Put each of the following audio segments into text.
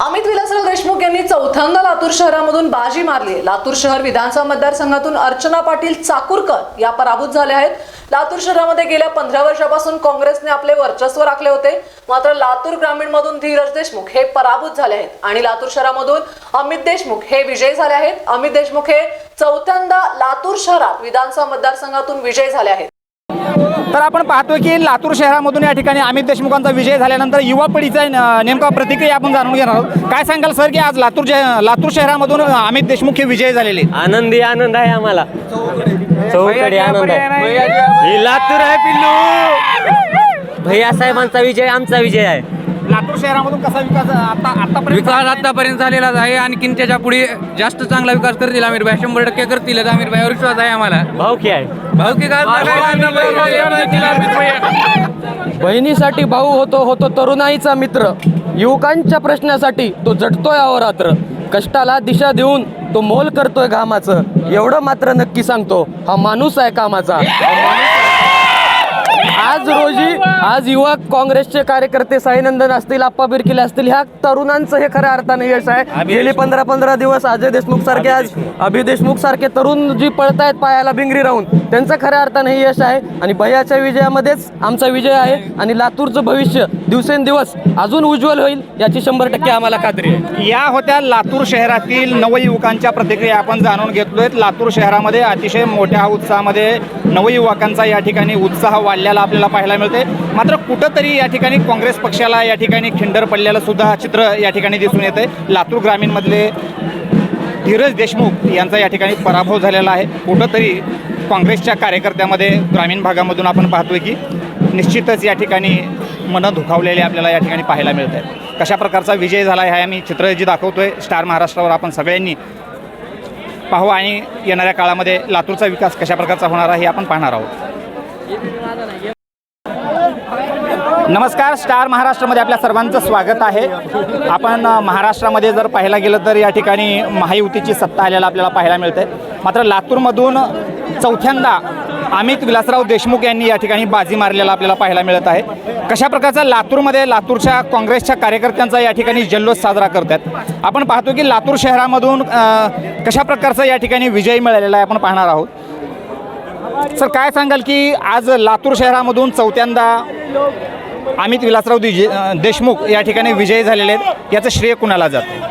अमित विलासराव देशमुख यांनी चौथ्यांदा लातूर शहरामधून बाजी मारली. लातूर शहर विधानसभा मतदारसंघातून अर्चना पाटील चाकूरकर या पराभूत झाल्या आहेत. लातूर शहरामध्ये गेल्या पंधरा वर्षापासून काँग्रेसने आपले वर्चस्व राखले होते. मात्र लातूर ग्रामीण मधून धीरज देशमुख हे पराभूत झाले आहेत. आणि लातूर शहरामधून अमित देशमुख हे विजयी झाले आहेत. अमित देशमुख हे चौथ्यांदा लातूर शहरात विधानसभा मतदारसंघातून विजयी झाले आहेत. तर आपण पाहतोय की लातूर शहरामधून या ठिकाणी अमित देशमुखांचा विजय झाल्यानंतर युवा पिढीचा नेमका प्रतिक्रिया आपण जाणून घेणार आहोत. काय सांगाल सर की आज लातूर लातूर शहरामधून अमित देशमुख हे विजय झालेले आनंदी आनंद आहे आम्हाला. चौकडे आनंद आहे. लातूर आहे पिल्लू. भैया साहेबांचा विजय आमचा विजय आहे. लातूर शहरामधून कसा विकास आता आतापर्यंत विकास आतापर्यंत झालेलाच आहे आणखीन त्याच्या पुढे जास्त चांगला विकास करतील आमिर भाई शंभर टक्के करतील. आमिर भाईवर विश्वास आहे आम्हाला. भाऊ की आहे? भाऊ की काय? बहिणीसाठी भाऊ होतो होतो तरुणाईचा मित्र. युवकांच्या प्रश्नासाठी तो झटतोय अहोरात्र. कष्टाला दिशा देऊन तो मोल करतोय घामाचं. एवढं मात्र नक्की सांगतो हा माणूस आहे कामाचा हा माणूस आहे. आज रोजी आज युवक काँग्रेसचे कार्यकर्ते साईनंदन असतील आप्पा बिरकिले असतील ह्या तरुणांचं हे खऱ्या अर्थाने यश आहे. गेली पंधरा पंधरा दिवस अजय देशमुख सारखे आज अभि देशमुख सारखे तरुण जी पळतायत पायाला बिंगरी राहून त्यांचं खऱ्या अर्थाने हे यश आहे. आणि भैयाच्या विजयामध्येच आमचा विजय आहे आणि लातूरचं भविष्य दिवसेंदिवस अजून उज्ज्वल होईल याची शंभर टक्के आम्हाला खात्री आहे. या होत्या लातूर शहरातील नवयुवकांच्या प्रतिक्रिया आपण जाणून घेतलोय लातूर शहरामध्ये अतिशय मोठ्या उत्साहामध्ये नवयुवकांचा या ठिकाणी उत्साह वाढलेला आपल्याला पाहायला मिळते मात्र कुठंतरी या ठिकाणी काँग्रेस पक्षाला या ठिकाणी खिंडर पडलेलं सुद्धा चित्र या ठिकाणी दिसून येते लातूर ग्रामीणमधले धीरज देशमुख यांचा या ठिकाणी पराभव झालेला आहे. कुठंतरी काँग्रेसच्या कार्यकर्त्यामध्ये ग्रामीण भागामधून आपण पाहतोय की निश्चितच या ठिकाणी मनं दुखावलेले आपल्याला या ठिकाणी पाहायला मिळत आहेत कशा प्रकारचा विजय झाला आहे आम्ही चित्र जी दाखवतोय स्टार महाराष्ट्रावर आपण सगळ्यांनी पाहू आणि येणाऱ्या काळामध्ये लातूरचा विकास कशा प्रकारचा होणार आहे हे आपण पाहणार आहोत. नमस्कार स्टार महाराष्ट्रामध्ये आपल्या सर्वांचं स्वागत आहे. आपण महाराष्ट्रामध्ये जर पाहायला गेलं तर या ठिकाणी महायुतीची सत्ता आलेला आपल्याला पाहायला मिळते मात्र लातूरमधून चौथ्यांदा अमित विलासराव देशमुख यांनी या ठिकाणी बाजी मारलेला आपल्याला पाहायला मिळत आहे. कशा प्रकारचा लातूरमध्ये लातूरच्या काँग्रेसच्या कार्यकर्त्यांचा या ठिकाणी जल्लोष साजरा करतात? आपण पाहतो की लातूर शहरामधून कशा प्रकारचा या ठिकाणी विजय मिळालेला आहे आपण पाहणार आहोत. सर काय सांगाल की आज लातूर शहरामधून चौथ्यांदा अमित विलासराव दिजे देशमुख या ठिकाणी विजयी झालेले आहेत याचं श्रेय कुणाला जातं?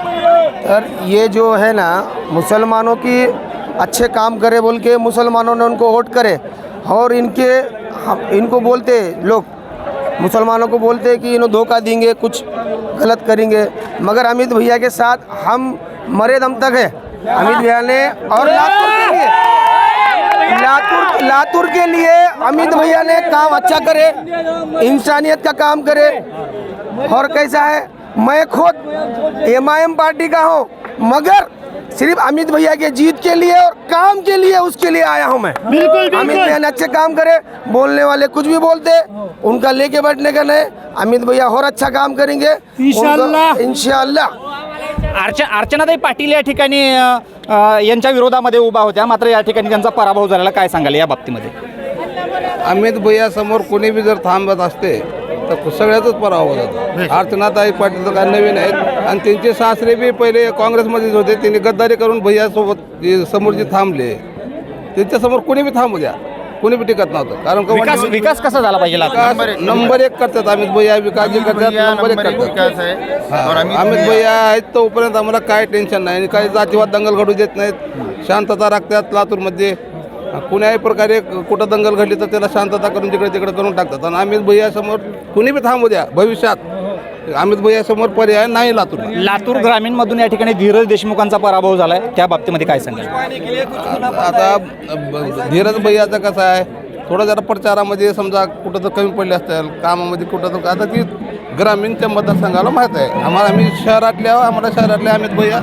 तर ये जो है ना मुसलमानों की अच्छे काम करे बोल के मुसलमानों ने उनको वोट करे और इनके, हम, इनको बोलते लोग, मुसलमानों को बोलते कि इन्हों धोखा देंगे, कुछ गलत करेंगे। मगर अमित भैया के साथ हम मरे दम तक है। अमित भैया ने और लातूर के लिए, लातूर लातूर के लिए अमित भैया ने काम अच्छा करे, इंसानियत का काम करे। और कैसा है? मैं खुद एम आई एम पार्टी का हूँ, मगर सिर्फ अमित भैया के जीत के लिए और काम के लिए उसके लिए आया हूँ मैं। बिल्कुल अमित भैया ने अच्छे काम करे बोलने वाले कुछ भी बोलते उनका लेके बैठने का नहीं अमित भैया और अच्छा काम करेंगे। इंशाल्लाह। इंशाल्लाह। अर्च अर्चनाताई पाटील या ठिकाणी यांच्या विरोधामध्ये उभा होत्या मात्र या ठिकाणी त्यांचा पराभव झालेला काय सांगाल या बाबतीमध्ये? अमित भैया समोर कोणी बी जर थांबत असते तर सगळ्यातच पराभव होतात अर्चनाताई पाटील तर काय नवीन आहेत. आणि त्यांचे सासरे बी पहिले काँग्रेसमध्येच होते. त्यांनी गद्दारी करून भैयासोबत समोर जे थांबले त्यांच्यासमोर कोणी बी थांबू द्या. कोणी बी टिकत नव्हतं. कारण का विकास विकास कसा झाला पाहिजे? विकास नंबर एक करतात अमित भैया विकास जे करतात नंबर एक करतात. हा. अमित भैया आहेत तोपर्यंत आम्हाला काय टेन्शन नाही. आणि काही जातीवाद दंगल घडू देत नाहीत. शांतता राखतात लातूरमध्ये. कुण्याही प्रकारे कुठं दंगल घडली तर त्याला शांतता करून तिकडे तिकडे करून टाकतात. आणि अमित भैया समोर कुणी बी थांबू द्या भविष्यात. अमित भैया समोर पर्याय नाही लातूर लातूर ग्रामीण मधून या ठिकाणी धीरज देशमुखांचा पराभव झालाय त्या बाबतीमध्ये काय सांगाल? आता धीरज भैयाचं कसं आहे? थोडं जरा प्रचारामध्ये समजा कुठं तर कमी पडले असतील कामामध्ये कुठं तर आता ती ग्रामीणच्या मतदारसंघाला माहीत आहे. आम्हाला आम्ही शहरातल्या आम्हाला शहरातल्या अमित भैया